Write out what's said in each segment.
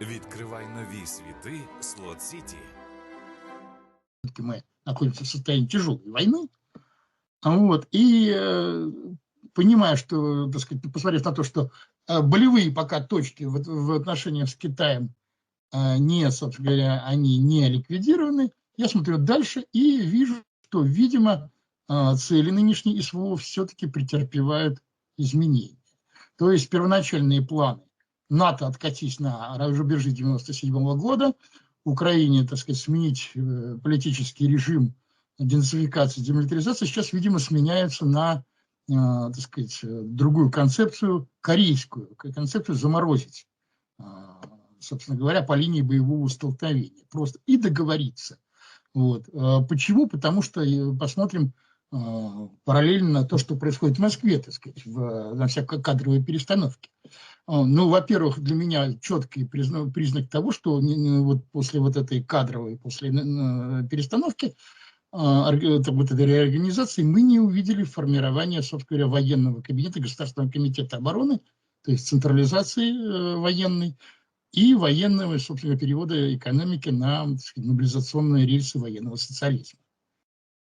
Відкривай нові світи Слот Сіті. все-таки мы находимся в состоянии тяжелой войны. А Вот, и э, понимая, что, так сказать, посмотрев на то, что э, болевые пока точки в, в отношениях с Китаем э, не, собственно говоря, они не ликвидированы, я смотрю дальше и вижу, что, видимо, э, цели нынешней СВО все-таки претерпевают изменения. То есть первоначальные планы НАТО откатись на рубежи 97 года, Украине, так сказать, сменить э, политический режим денацификации, демилитаризации, сейчас, видимо, сменяется на, э, так сказать, э, другую концепцию, корейскую, концепцию заморозить, собственно говоря, по линии боевого столкновения. Просто и договориться. Вот. Почему? Потому что посмотрим параллельно то, что происходит в Москве, так сказать, в, на всякой кадровой перестановке. А, Ну, во-первых, для меня четкий призна- признак того, что вот после вот этой кадровой, после э, перестановки, а, это вот этой реорганизации, мы не увидели формирования, собственно говоря, военного кабинета Государственного комитета обороны, то есть централизации э, военной и военного, собственно, перевода экономики на сказать, мобилизационные рельсы военного социализма.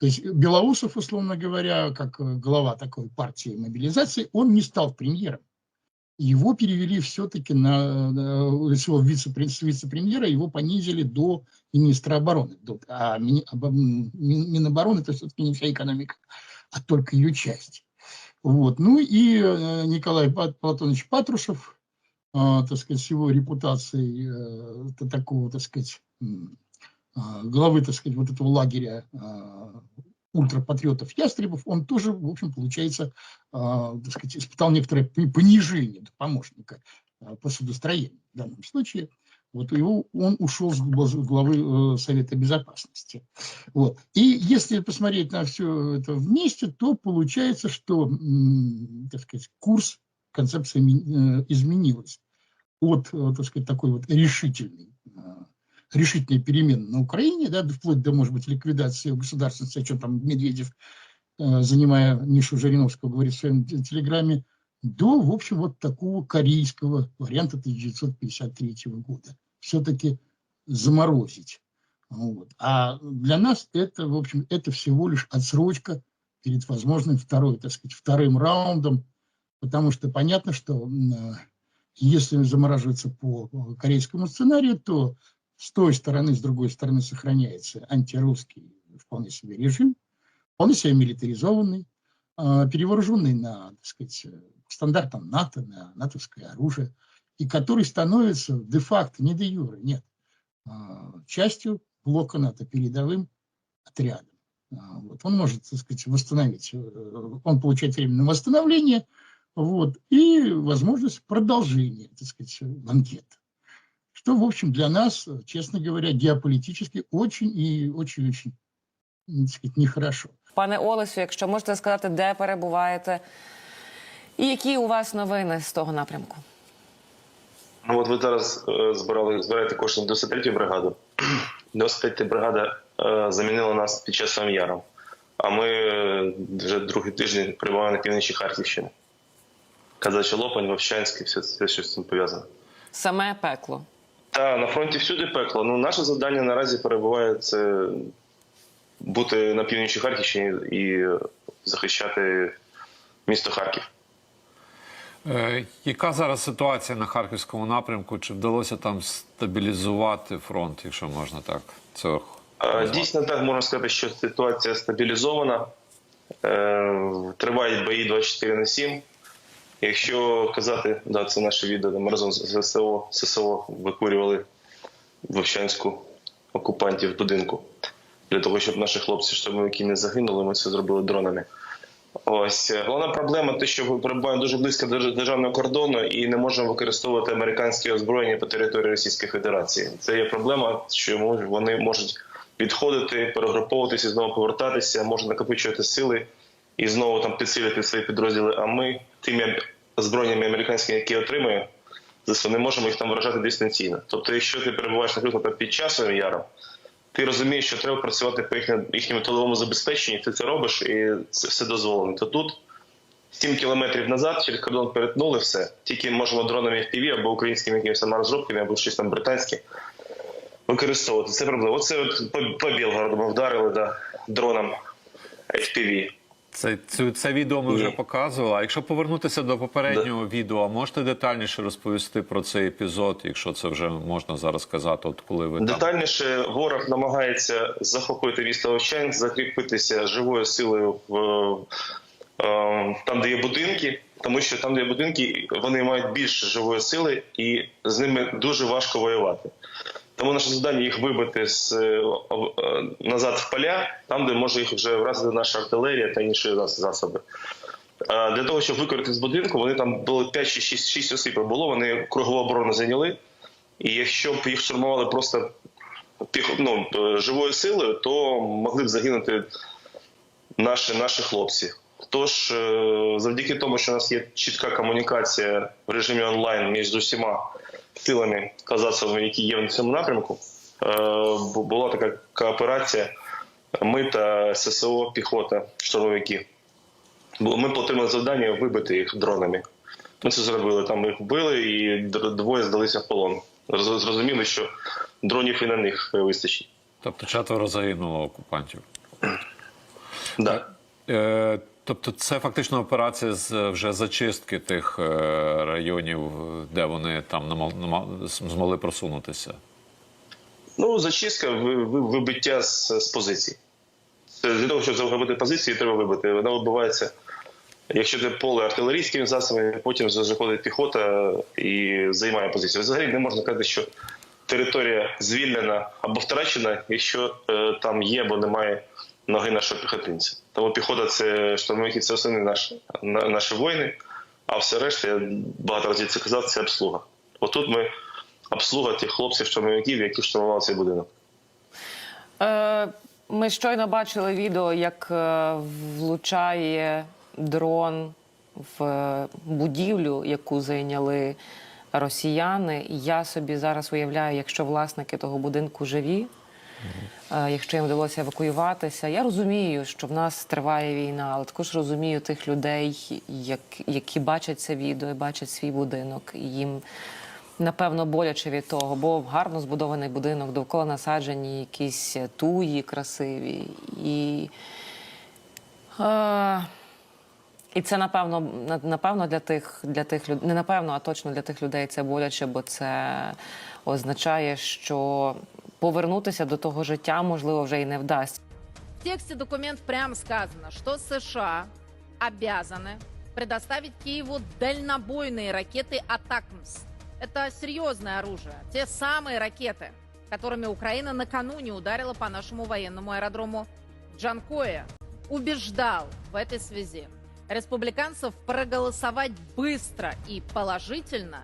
То есть Белоусов, условно говоря, как э, глава такой партии мобилизации, он не стал премьером его перевели все-таки на, своего вице-премьера, его понизили до министра обороны. До- а Минобороны это все-таки не вся экономика, а только ее часть. Вот. Ну и э, Николай Платонович Патрушев, а, так сказать, с его репутацией э, такого, так сказать, а, главы, так сказать, вот этого лагеря а, ультрапатриотов Ястребов, он тоже, в общем, получается, а, так сказать, испытал некоторое понижение помощника а, по судостроению в данном случае. Вот его, он ушел с гла- с главы э, Совета Безопасности. Вот. И если посмотреть на все это вместе, то получается, что, так сказать, курс, концепция э, изменилась от, э, так сказать, такой вот решительной решительные перемены на Украине, да, вплоть до, может быть, ликвидации государственности, о чем там Медведев, э, занимая нишу Жириновского, говорит в своем те- телеграмме, до, в общем, вот такого корейского варианта 1953 года. Все-таки заморозить. Вот. А для нас это, в общем, это всего лишь отсрочка перед возможным второй, так сказать, вторым раундом, потому что понятно, что э, если замораживаться по э, корейскому сценарию, то с той стороны, с другой стороны сохраняется антирусский вполне себе режим, вполне себе милитаризованный, а, перевооруженный на, так сказать, стандартам НАТО, на натовское оружие, и который становится де-факто, не де юре, нет, а, частью блока НАТО, передовым отрядом. А, Вот. Он может, так сказать, восстановить, э, он получает время на восстановление, вот, и возможность продолжения, так сказать, банкета. Что, в общем, для нас, честно говоря, геополитически очень и очень-очень, сказать, нехорошо. Пане Олесю, якщо можете сказати, де перебуваєте, і які у вас новини з того напрямку? Ну от ви зараз е, збирали збираєте кошти на 93 бригаду. 93 бригада е, замінила нас під час яром. А ми е, вже другий тиждень перебуваємо на півночі Харківщини. Казачий Лопань, Вовчанськ і все, все, що з цим пов'язано. Саме пекло. Та на фронті всюди пекло. Ну, наше завдання наразі перебуває це бути на півночі Харківщини і захищати місто Харків. Е, Яка зараз ситуація на харківському напрямку? Чи вдалося там стабілізувати фронт, якщо можна так це Е. Дійсно, так можна сказати, що ситуація стабілізована. Е, Тривають бої 24 на 7. Якщо казати, да, це наше відео, де ми разом з ССО, ССО викурювали Вовчанську окупантів будинку. Для того, щоб наші хлопці, штурмовики не загинули, ми це зробили дронами. Ось е, головна проблема те, що ми перебуваємо дуже близько до державного кордону і не можемо використовувати американське озброєння по території Російської Федерації. Це є проблема, що вони можуть відходити, перегруповуватися, знову повертатися, можуть накопичувати сили і знову там підсилити свої підрозділи. А ми тими озброєннями американськими, які отримуємо, ЗСУ, не можемо їх там вражати дистанційно. Тобто, якщо ти перебуваєш, наприклад, під часом яром, ти розумієш, що треба працювати по їхньому, їхньому тиловому забезпеченні, ти це робиш, і це все дозволено. То тут 7 кілометрів назад через кордон перетнули все. Тільки можемо дронами FPV або українськими якимись розробками, або щось там британське використовувати. Це проблема. Оце от по, по Білгороду ми вдарили да, дроном FPV. Це, це, це відео ми вже показували. А якщо повернутися до попереднього відео, можете детальніше розповісти про цей епізод, якщо це вже можна зараз сказати, от коли ви там. Детальніше ворог намагається захопити місто Овчань, закріпитися живою силою в е, там, де є будинки, тому що там, де є будинки, вони мають більше живої сили, і з ними дуже важко воювати. Тому наше завдання їх вибити з е, е, назад в поля, там, де може їх вже вразити наша артилерія та інші засоби. Е, Для того, щоб викорити з будинку, вони там було 5 чи 6, 6 осіб було, вони кругову оборону зайняли. І якщо б їх штурмували просто ну, живою силою, то могли б загинути наші, наші хлопці. Тож, завдяки тому, що у нас є чітка комунікація в режимі онлайн між усіма силами казацами, які є в цьому напрямку, е, була така кооперація. Ми та ССО, піхота, штурмовики. Ми отримали завдання вибити їх дронами. Ми це зробили. Там їх вбили, і двоє здалися в полон. Зрозуміли, що дронів і на них вистачить. Тобто четверо загинуло окупантів. Да. Е, тобто, це фактично операція з вже зачистки тих е, районів, де вони там змогли просунутися. Ну, зачистка, ви- ви- вибиття з, з позицій. Для того, щоб захопити позиції, треба вибити. Вона вибивається, якщо це поле артилерійськими засобами, потім заходить піхота і займає позицію. Взагалі не можна казати, що територія звільнена або втрачена, якщо е, там є або немає ноги нашого піхотинця. Тому піхота це штурмовики, це основні наші, наші воїни, а все решта, я багато разів це казав, це обслуга. Отут ми обслуга тих хлопців, штурмовиків, які штурмували цей будинок. Е, ми щойно бачили відео, як е, влучає дрон в е, будівлю, яку зайняли росіяни. Я собі зараз уявляю, якщо власники того будинку живі, якщо їм вдалося евакуюватися. Я розумію, що в нас триває війна, але також розумію тих людей, як, які бачать це відео, і бачать свій будинок. І їм напевно боляче від того, бо гарно збудований будинок, довкола насаджені якісь туї красиві. І, е, і це напевно, напевно для тих, для тих людей, не напевно, а точно для тих людей це боляче, бо це означає, що повернутися до того життя можливо вже і не вдасться. В тексте документ прямо сказано, что США обязаны предоставить Киеву дальнобойные ракеты «Атакмс». Это серьезное оружие. Те самые ракеты, которыми Украина накануне ударила по нашему военному аэродрому Джанкоя. Убеждал в этой связи республиканцев проголосовать быстро и положительно